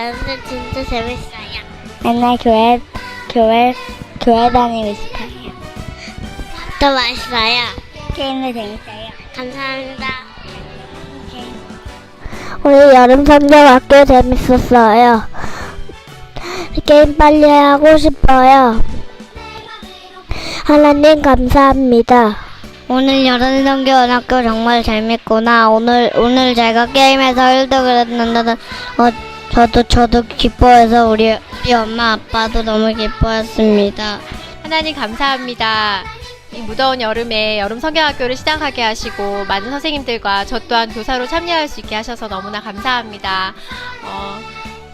아주 재밌어요. 맨날 교회, 교회, 교회 다니고 싶어요. 또 맛있어요. 게임도 재밌어요. 감사합니다. 우리 여름 성경학교 재밌었어요. 게임 빨리 하고 싶어요. 하나님 감사합니다. 오늘 여름 성교원학교 정말 재밌구나. 오늘 오늘 제가 게임에서 1등을 했는데 어, 저도 저도 기뻐해서 우리, 우리 엄마 아빠도 너무 기뻐했습니다. 하나님 감사합니다. 이 무더운 여름에 여름 성경학교를 시작하게 하시고 많은 선생님들과 저 또한 교사로 참여할 수 있게 하셔서 너무나 감사합니다. 어,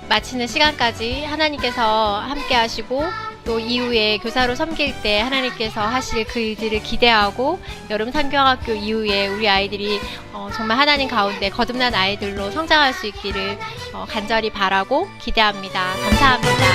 마치는 시간까지 하나님께서 함께 하시고 또 이후에 교사로 섬길 때 하나님께서 하실 그 일들을 기대하고 여름 성경학교 이후에 우리 아이들이 어, 정말 하나님 가운데 거듭난 아이들로 성장할 수 있기를 어, 간절히 바라고 기대합니다. 감사합니다.